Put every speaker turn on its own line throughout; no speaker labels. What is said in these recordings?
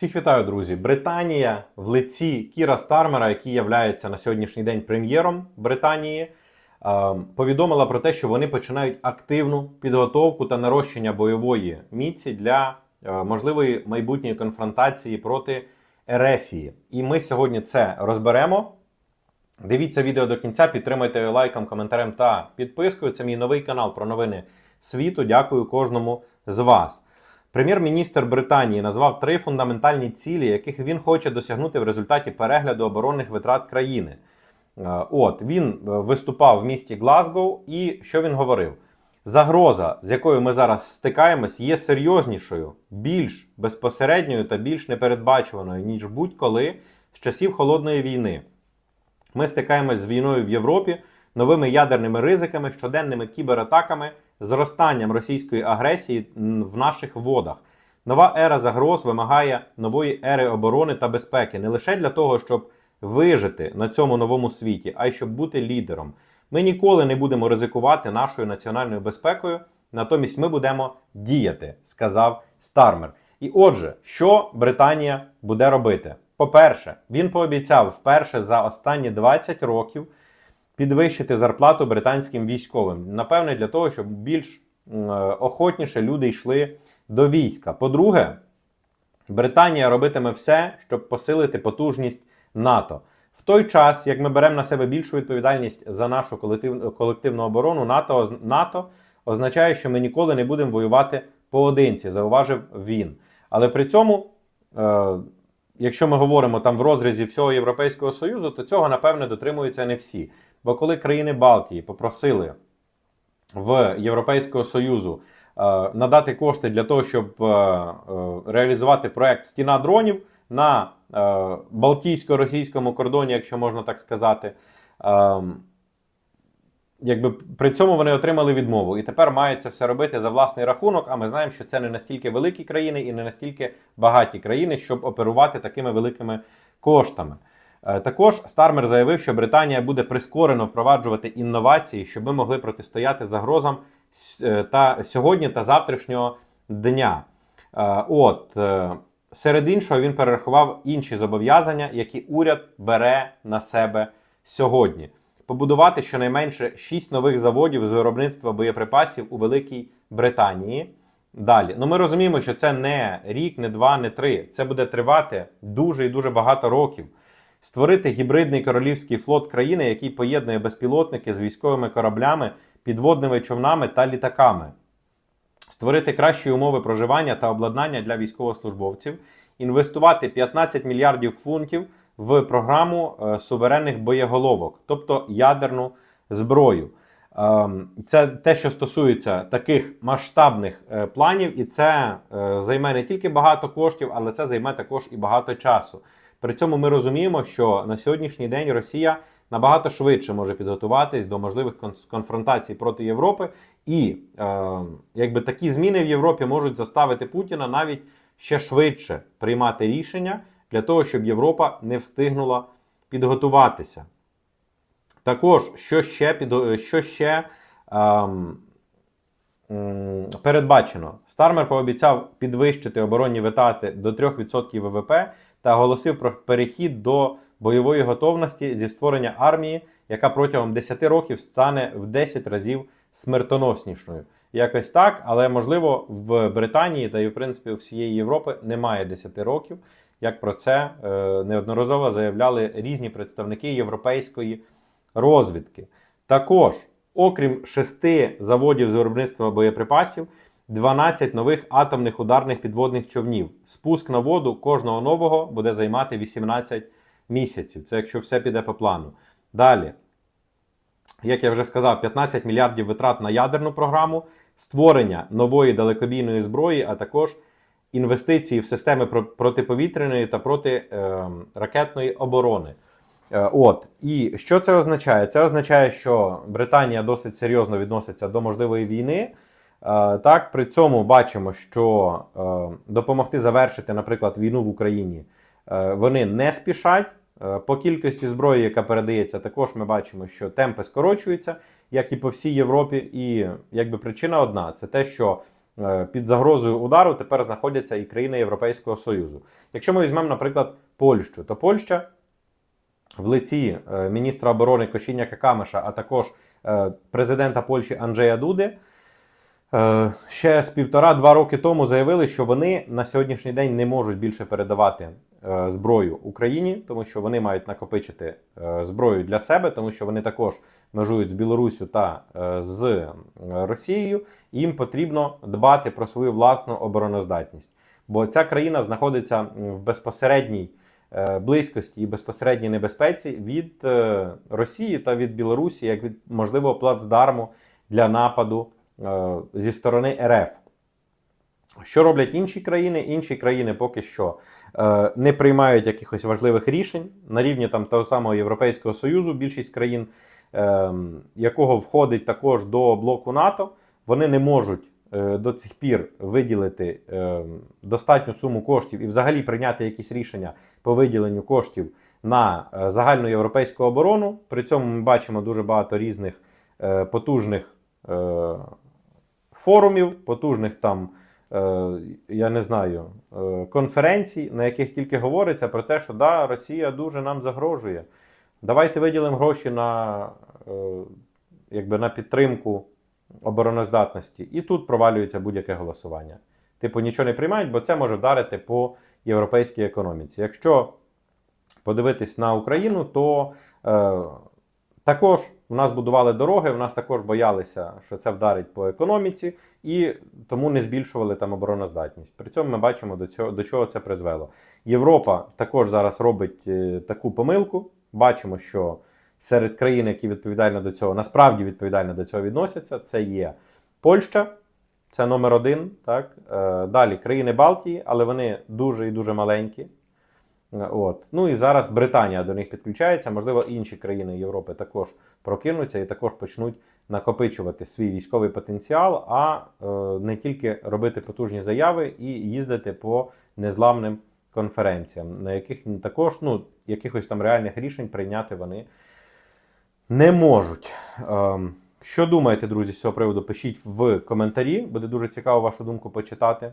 Всіх вітаю, друзі. Британія в лиці Кіра Стармера, який є на сьогоднішній день прем'єром Британії, е, повідомила про те, що вони починають активну підготовку та нарощення бойової міці для е, можливої майбутньої конфронтації проти Ерефії. І ми сьогодні це розберемо. Дивіться відео до кінця, підтримайте лайком, коментарем та підпискою. Це мій новий канал про новини світу. Дякую кожному з вас. Прем'єр-міністр Британії назвав три фундаментальні цілі, яких він хоче досягнути в результаті перегляду оборонних витрат країни. Е, От він е, виступав в місті Глазгоу, і що він говорив? Загроза, з якою ми зараз стикаємось, є серйознішою, більш безпосередньою та більш непередбачуваною, ніж будь-коли з часів холодної війни. Ми стикаємось з війною в Європі, новими ядерними ризиками, щоденними кібератаками, зростанням російської агресії в наших водах. Нова ера загроз вимагає нової ери оборони та безпеки не лише для того, щоб вижити на цьому новому світі, а й щоб бути лідером. Ми ніколи не будемо ризикувати нашою національною безпекою, натомість ми будемо діяти, сказав Стармер. І отже, що Британія буде робити? По-перше, він пообіцяв вперше за останні 20 років підвищити зарплату британським військовим. Напевне, для того, щоб більш е, охотніше люди йшли до війська. По-друге, Британія робитиме все, щоб посилити потужність НАТО. В той час, як ми беремо на себе більшу відповідальність за нашу колектив- колективну оборону, НАТО, НАТО означає, що ми ніколи не будемо воювати поодинці, зауважив він. Але при цьому, е, якщо ми говоримо там в розрізі всього Європейського Союзу, то цього напевне дотримуються не всі. Бо коли країни Балтії попросили в Європейського Союзу е, надати кошти для того, щоб е, е, реалізувати проект Стіна дронів на Балтійсько-російському кордоні, якщо можна так сказати. Якби при цьому вони отримали відмову, і тепер мають це все робити за власний рахунок. А ми знаємо, що це не настільки великі країни і не настільки багаті країни, щоб оперувати такими великими коштами. Е, Також Стармер заявив, що Британія буде прискорено впроваджувати інновації, щоб ми могли протистояти загрозам е, та сьогодні та завтрашнього дня. Е, От серед іншого він перерахував інші зобов'язання, які уряд бере на себе сьогодні. Побудувати щонайменше 6 нових заводів з виробництва боєприпасів у Великій Британії. Далі, ну ми розуміємо, що це не рік, не два, не три. Це буде тривати дуже і дуже багато років. Створити гібридний королівський флот країни, який поєднує безпілотники з військовими кораблями, підводними човнами та літаками. Створити кращі умови проживання та обладнання для військовослужбовців, інвестувати 15 мільярдів фунтів в програму е, суверенних боєголовок, тобто ядерну зброю. Ем, Це те, що стосується таких масштабних е, планів, і це е, займе не тільки багато коштів, але це займе також і багато часу. При цьому ми розуміємо, що на сьогоднішній день Росія набагато швидше може підготуватись до можливих конфронтацій проти Європи, і е, якби такі зміни в Європі можуть заставити Путіна навіть ще швидше приймати рішення для того, щоб Європа не встигнула підготуватися. Також, що ще, підо- що ще ем, передбачено? Стармер пообіцяв підвищити оборонні витрати до 3% ВВП та оголосив про перехід до бойової готовності зі створення армії, яка протягом 10 років стане в 10 разів смертоноснішою. Якось так, але можливо в Британії та і в принципі у всієї Європи немає 10 років. Як про це е, неодноразово заявляли різні представники європейської розвідки. Також, окрім шести заводів з виробництва боєприпасів, 12 нових атомних ударних підводних човнів. Спуск на воду кожного нового буде займати 18 місяців. Це якщо все піде по плану. Далі, як я вже сказав, 15 мільярдів витрат на ядерну програму, створення нової далекобійної зброї, а також інвестиції в системи про- протиповітряної та протиракетної оборони. Е, От і що це означає? Це означає, що Британія досить серйозно відноситься до можливої війни. Е, Так, при цьому бачимо, що е, допомогти завершити, наприклад, війну в Україні вони не спішать. По кількості зброї, яка передається, також ми бачимо, що темпи скорочуються, як і по всій Європі. І якби причина одна: це те, що під загрозою удару тепер знаходяться і країни Європейського Союзу. Якщо ми візьмемо, наприклад, Польщу, то Польща в лиці е, міністра оборони Кошіня Какамиша, а також е, президента Польщі Анджея Дуди. Е, Ще з півтора-два роки тому заявили, що вони на сьогоднішній день не можуть більше передавати зброю Україні, тому що вони мають накопичити зброю для себе, тому що вони також межують з Білоруссю та з Росією. Їм потрібно дбати про свою власну обороноздатність. Бо ця країна знаходиться в безпосередній близькості і безпосередній небезпеці від е, Росії та від Білорусі, як від можливого плацдарму для нападу е, зі сторони РФ. Що роблять інші країни? Інші країни поки що е, не приймають якихось важливих рішень на рівні там того самого Європейського Союзу. Більшість країн, е, якого входить також до блоку НАТО, вони не можуть е, до цих пір виділити е, достатню суму коштів і взагалі прийняти якісь рішення по виділенню коштів на е, загальну європейську оборону. При цьому ми бачимо дуже багато різних е, потужних е, форумів, потужних там. е, Я не знаю е, конференцій, на яких тільки говориться про те, що да, Росія дуже нам загрожує. Давайте виділимо гроші на, е, якби на підтримку обороноздатності. І тут провалюється будь-яке голосування. Типу, нічого не приймають, бо це може вдарити по європейській економіці. Якщо подивитись на Україну, то е, також у нас будували дороги, у нас також боялися, що це вдарить по економіці, і тому не збільшували там обороноздатність. При цьому ми бачимо, до, цього, до чого це призвело. Європа також зараз робить е, таку помилку. Бачимо, що серед країн, які відповідально до цього, насправді відповідально до цього відносяться, це є Польща, це номер один. Так? Е, далі країни Балтії, але вони дуже і дуже маленькі. Е, От. Ну і зараз Британія до них підключається. Можливо, інші країни Європи також прокинуться і також почнуть накопичувати свій військовий потенціал, а е, не тільки робити потужні заяви і їздити по незламним конференціям, на яких також ну, якихось там реальних рішень прийняти вони не можуть. Ем, що думаєте, друзі, з цього приводу? Пишіть в коментарі. Буде дуже цікаво вашу думку почитати.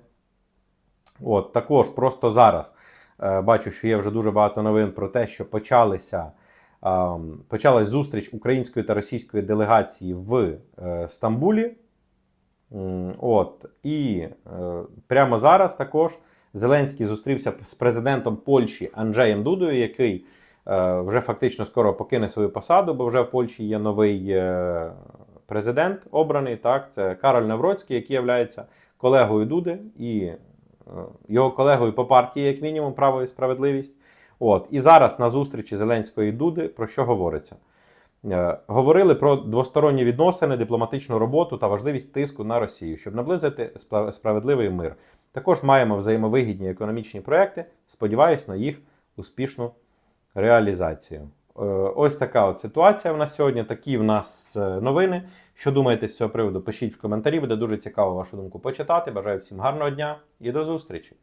От, також просто зараз е, бачу, що є вже дуже багато новин про те, що почалися, ем, почалась зустріч української та російської делегації в е, Стамбулі. От, і е, прямо зараз також Зеленський зустрівся з президентом Польщі Анджеєм Дудою, який вже фактично скоро покине свою посаду, бо вже в Польщі є новий е, президент обраний. Так, це Кароль Навроцький, який є колегою Дуди і е, його колегою по партії, як мінімум, право і справедливість. От і зараз на зустрічі Зеленської Дуди про що говориться? Е, Говорили про двосторонні відносини, дипломатичну роботу та важливість тиску на Росію, щоб наблизити справедливий мир. Також маємо взаємовигідні економічні проекти. Сподіваюсь на їх успішну реалізацію. Е, Ось така от ситуація в нас сьогодні. Такі в нас е, новини. Що думаєте з цього приводу? Пишіть в коментарі, буде дуже цікаво вашу думку почитати. Бажаю всім гарного дня і до зустрічі!